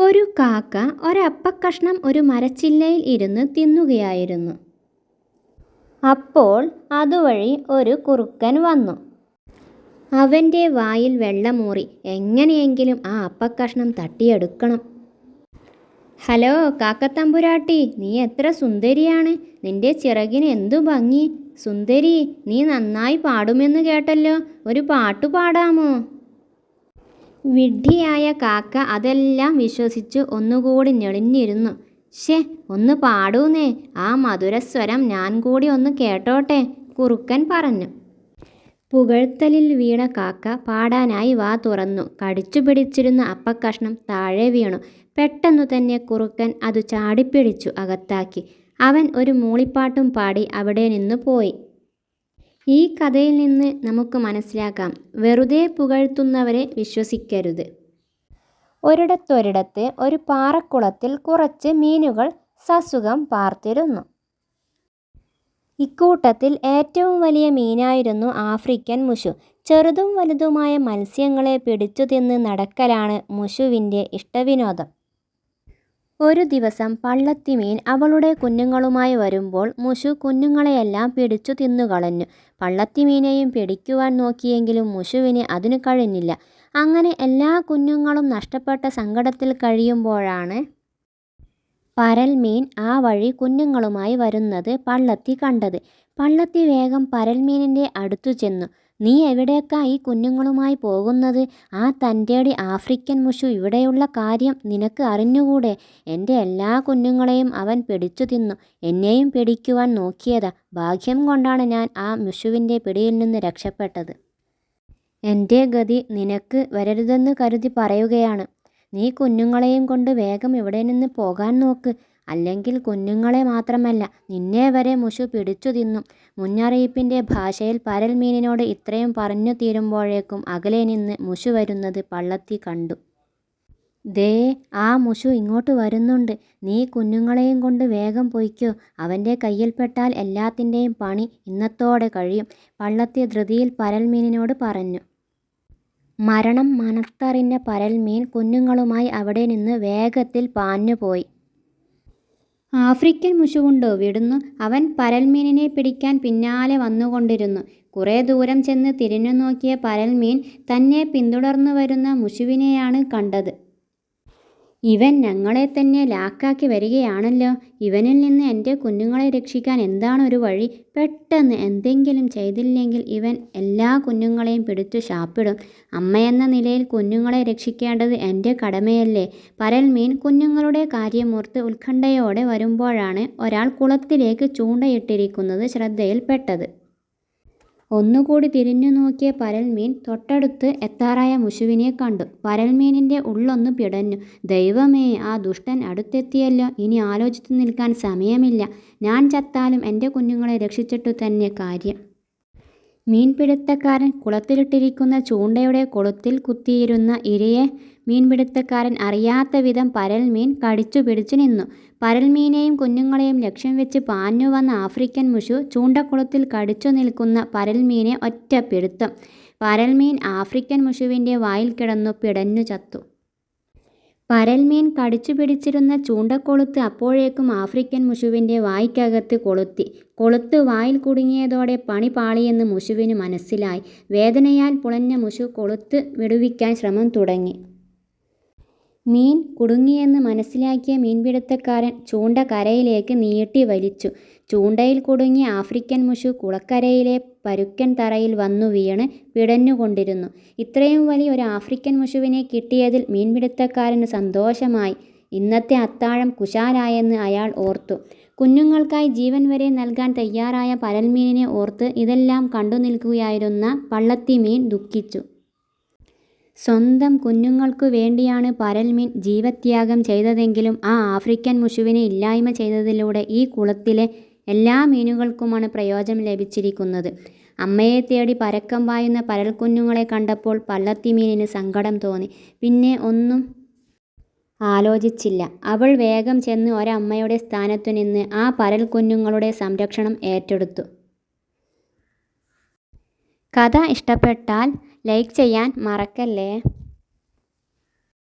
ഒരു കാക്ക ഒരപ്പക്കഷ്ണം ഒരു മരച്ചില്ലയിൽ ഇരുന്ന് തിന്നുകയായിരുന്നു. അപ്പോൾ അതുവഴി ഒരു കുറുക്കൻ വന്നു. അവന്റെ വായിൽ വെള്ളമൂറി എങ്ങനെയെങ്കിലും ആ അപ്പക്കഷ്ണം തട്ടിയെടുക്കണം. "ഹലോ കാക്കത്തമ്പുരാട്ടി, നീ എത്ര സുന്ദരിയാണ്. നിന്റെ ചിറകിന് എന്തു ഭംഗി. സുന്ദരി നീ നന്നായി പാടുമെന്ന് കേട്ടല്ലോ. ഒരു പാട്ടു പാടാമോ? " വിഡ്ഢിയായ കാക്ക അതെല്ലാം വിശ്വസിച്ച് ഒന്നുകൂടി ഞെളിഞ്ഞിരുന്നു. "ശ്ശേ, ഒന്ന് പാടൂന്നേ. ആ മധുരസ്വരം ഞാൻ കൂടി ഒന്ന് കേട്ടോട്ടെ. " കുറുക്കൻ പറഞ്ഞു. പുകഴ്ത്തലിൽ വീണ കാക്ക പാടാനായി വാ തുറന്നു. കടിച്ചു പിടിച്ചിരുന്ന അപ്പക്കഷ്ണം താഴെ വീണു. പെട്ടെന്നു തന്നെ കുറുക്കൻ അത് ചാടിപ്പിടിച്ചു അകത്താക്കി. അവൻ ഒരു മൂളിപ്പാട്ടും പാടി അവിടെ നിന്ന് പോയി. ഈ കഥയിൽ നിന്ന് നമുക്ക് മനസ്സിലാക്കാം, വെറുതെ പുകഴ്ത്തുന്നവരെ വിശ്വസിക്കരുത്. ഒരിടത്തൊരിടത്ത് ഒരു പാറക്കുളത്തിൽ കുറച്ച് മീനുകൾ സസുഖം പാർത്തിരുന്നു. ഇക്കൂട്ടത്തിൽ ഏറ്റവും വലിയ മീനായിരുന്നു ആഫ്രിക്കൻ മുഷു. ചെറുതും വലുതുമായ മത്സ്യങ്ങളെ പിടിച്ചുതിന്ന് നടക്കലാണ് മുഷുവിന്റെ ഇഷ്ടവിനോദം. ഒരു ദിവസം പള്ളത്തിമീൻ അവളുടെ കുഞ്ഞുങ്ങളുമായി വരുമ്പോൾ മുഷു കുഞ്ഞുങ്ങളെയെല്ലാം പിടിച്ചു തിന്നുകളഞ്ഞു. പള്ളത്തിമീനെയും പിടിക്കുവാൻ നോക്കിയെങ്കിലും മുഷുവിന് അതിനു കഴിഞ്ഞില്ല. അങ്ങനെ എല്ലാ കുഞ്ഞുങ്ങളും നഷ്ടപ്പെട്ട സങ്കടത്തിൽ കഴിയുമ്പോഴാണ് പരൽമീൻ ആ വഴി കുഞ്ഞുങ്ങളുമായി വരുന്നത് പള്ളത്തി കണ്ടത്. പള്ളത്തി വേഗം പരൽമീനിന്റെ അടുത്തു ചെന്നു. "നീ എവിടെയൊക്കെ ഈ കുഞ്ഞുങ്ങളുമായി പോകുന്നത്? ആ തന്റെടി ആഫ്രിക്കൻ മുഷു ഇവിടെയുള്ള കാര്യം നിനക്ക് അറിഞ്ഞുകൂടെ? എന്റെ എല്ലാ കുഞ്ഞുങ്ങളെയും അവൻ പിടിച്ചു തിന്നു. എന്നെയും പിടിക്കുവാൻ നോക്കിയതാ. ഭാഗ്യം കൊണ്ടാണ് ഞാൻ ആ മുഷുവിന്റെ പിടിയിൽ നിന്ന് രക്ഷപ്പെട്ടത്. എന്റെ ഗതി നിനക്ക് വരരുതെന്ന് കരുതി പറയുകയാണ്. നീ കുഞ്ഞുങ്ങളെയും കൊണ്ട് വേഗം ഇവിടെ നിന്ന് പോകാൻ നോക്ക്. അല്ലെങ്കിൽ കുഞ്ഞുങ്ങളെ മാത്രമല്ല, നിന്നെ വരെ മുഷു പിടിച്ചു തിന്നും. " മുന്നറിയിപ്പിന്റെ ഭാഷയിൽ പരൽമീനിനോട് ഇത്രയും പറഞ്ഞു തീരുമ്പോഴേക്കും അകലെ നിന്ന് മുഷു വരുന്നത് പള്ളത്തി കണ്ടു. "ദേ, ആ മുഷു ഇങ്ങോട്ട് വരുന്നുണ്ട്. നീ കുഞ്ഞുങ്ങളെയും കൊണ്ട് വേഗം പൊയ്ക്കോ. അവന്റെ കയ്യിൽപ്പെട്ടാൽ എല്ലാത്തിന്റെയും പണി ഇന്നത്തോടെ കഴിയും. " പള്ളത്തി ധൃതിയിൽ പരൽമീനിനോട് പറഞ്ഞു. മരണം മനത്തറിഞ്ഞ പരൽമീൻ കുഞ്ഞുങ്ങളുമായി അവിടെ നിന്ന് വേഗത്തിൽ പാഞ്ഞുപോയി. ആഫ്രിക്കൻ മുഷുവുണ്ടോ വിടുന്നു. അവൻ പരൽമീനിനെ പിടിക്കാൻ പിന്നാലെ വന്നുകൊണ്ടിരുന്നു. കുറേ ദൂരം ചെന്ന് തിരിഞ്ഞു നോക്കിയ പരൽമീൻ തന്നെ പിന്തുടർന്നു വരുന്ന മുഷുവിനെയാണ് കണ്ടത്. "ഇവൻ ഞങ്ങളെ തന്നെ ലാക്കാക്കി വരികയാണല്ലോ. ഇവനിൽ നിന്ന് എന്റെ കുഞ്ഞുങ്ങളെ രക്ഷിക്കാൻ എന്താണ് ഒരു വഴി? പെട്ടെന്ന് എന്തെങ്കിലും ചെയ്തില്ലെങ്കിൽ ഇവൻ എല്ലാ കുഞ്ഞുങ്ങളെയും പിടിച്ചു ശാപ്പിടും. അമ്മയെന്ന നിലയിൽ കുഞ്ഞുങ്ങളെ രക്ഷിക്കേണ്ടത് എന്റെ കടമയല്ലേ? " പരൽമീൻ കുഞ്ഞുങ്ങളുടെ കാര്യമോർത്ത് ഉത്കണ്ഠയോടെ വരുമ്പോഴാണ് ഒരാൾ കുളത്തിലേക്ക് ചൂണ്ടയിട്ടിരിക്കുന്നത് ശ്രദ്ധയിൽപ്പെട്ടത്. ഒന്നുകൂടി തിരിഞ്ഞു നോക്കിയ പരൽമീൻ തൊട്ടടുത്ത് എത്താറായ മുഷുവിനെ കണ്ടു. പരൽമീനിന്റെ ഉള്ളൊന്ന് പിടഞ്ഞു. "ദൈവമേ, ആ ദുഷ്ടൻ അടുത്തെത്തിയല്ലോ. ഇനി ആലോചിച്ചു നിൽക്കാൻ സമയമില്ല. ഞാൻ ചത്താലും എന്റെ കുഞ്ഞുങ്ങളെ രക്ഷിച്ചിട്ടു തന്നെ കാര്യം. " മീൻപിടുത്തക്കാരൻ കുളത്തിലിട്ടിരിക്കുന്ന ചൂണ്ടയുടെ കൊളുത്തിൽ കുത്തിയിരുന്ന ഇരയെ മീൻപിടിത്തക്കാരൻ അറിയാത്ത വിധം പരൽമീൻ കടിച്ചു പിടിച്ചു നിന്നു. പരൽമീനെയും കുഞ്ഞുങ്ങളെയും ലക്ഷ്യം വെച്ച് പാഞ്ഞു വന്ന ആഫ്രിക്കൻ മുഷു ചൂണ്ടക്കുളത്തിൽ കടിച്ചു നിൽക്കുന്ന പരൽമീനെ ഒറ്റപ്പിടുത്തം. പരൽമീൻ ആഫ്രിക്കൻ മുഷുവിന്റെ വായിൽ കിടന്നു പിടഞ്ഞു ചത്തു. പരൽമീൻ കടിച്ചു പിടിച്ചിരുന്ന ചൂണ്ടക്കൊളുത്ത് അപ്പോഴേക്കും ആഫ്രിക്കൻ മുഷുവിന്റെ വായ്ക്കകത്ത് കൊളുത്തി. കൊളുത്ത് വായിൽ കുടുങ്ങിയതോടെ പണി പാളിയെന്ന് മുഷുവിന് മനസ്സിലായി. വേദനയാൽ പുളഞ്ഞ മുഷു കൊളുത്ത് വിടുവിക്കാൻ ശ്രമം തുടങ്ങി. മീൻ കുടുങ്ങിയെന്ന് മനസ്സിലാക്കിയ മീൻപിടുത്തക്കാരൻ ചൂണ്ട കരയിലേക്ക് നീട്ടി വലിച്ചു. ചൂണ്ടയിൽ കുടുങ്ങിയ ആഫ്രിക്കൻ മുഷു കുളക്കരയിലെ പരുക്കൻ തറയിൽ വന്നു വീണ് പിടഞ്ഞുകൊണ്ടിരുന്നു. ഇത്രയും വലിയ ഒരു ആഫ്രിക്കൻ മുഷുവിനെ കിട്ടിയതിൽ മീൻപിടുത്തക്കാരന് സന്തോഷമായി. ഇന്നത്തെ അത്താഴം കുശാലായെന്ന് അയാൾ ഓർത്തു. കുഞ്ഞുങ്ങൾക്കായി ജീവൻ വരെ നൽകാൻ തയ്യാറായ പരൽമീനിനെ ഓർത്ത് ഇതെല്ലാം കണ്ടുനിൽക്കുകയായിരുന്ന പള്ളത്തിമീൻ ദുഃഖിച്ചു. സ്വന്തം കുഞ്ഞുങ്ങൾക്കു വേണ്ടിയാണ് പരൽമീൻ ജീവത്യാഗം ചെയ്തതെങ്കിലും ആ ആഫ്രിക്കൻ മുഷുവിനെ ഇല്ലായ്മ ചെയ്തതിലൂടെ ഈ കുളത്തിലെ എല്ലാ മീനുകൾക്കുമാണ് പ്രയോജനം ലഭിച്ചിരിക്കുന്നത്. അമ്മയെ തേടി പരക്കം പായുന്ന പരൽക്കുഞ്ഞുങ്ങളെ കണ്ടപ്പോൾ പള്ളത്തിമീനിന് സങ്കടം തോന്നി. പിന്നെ ഒന്നും ആലോചിച്ചില്ല. അവൾ വേഗം ചെന്ന് ഒരമ്മയുടെ സ്ഥാനത്തു നിന്ന് ആ പരൽക്കുഞ്ഞുങ്ങളുടെ സംരക്ഷണം ഏറ്റെടുത്തു. കഥ ഇഷ്ടപ്പെട്ടാൽ ലൈക്ക് ചെയ്യാൻ മറക്കല്ലേ.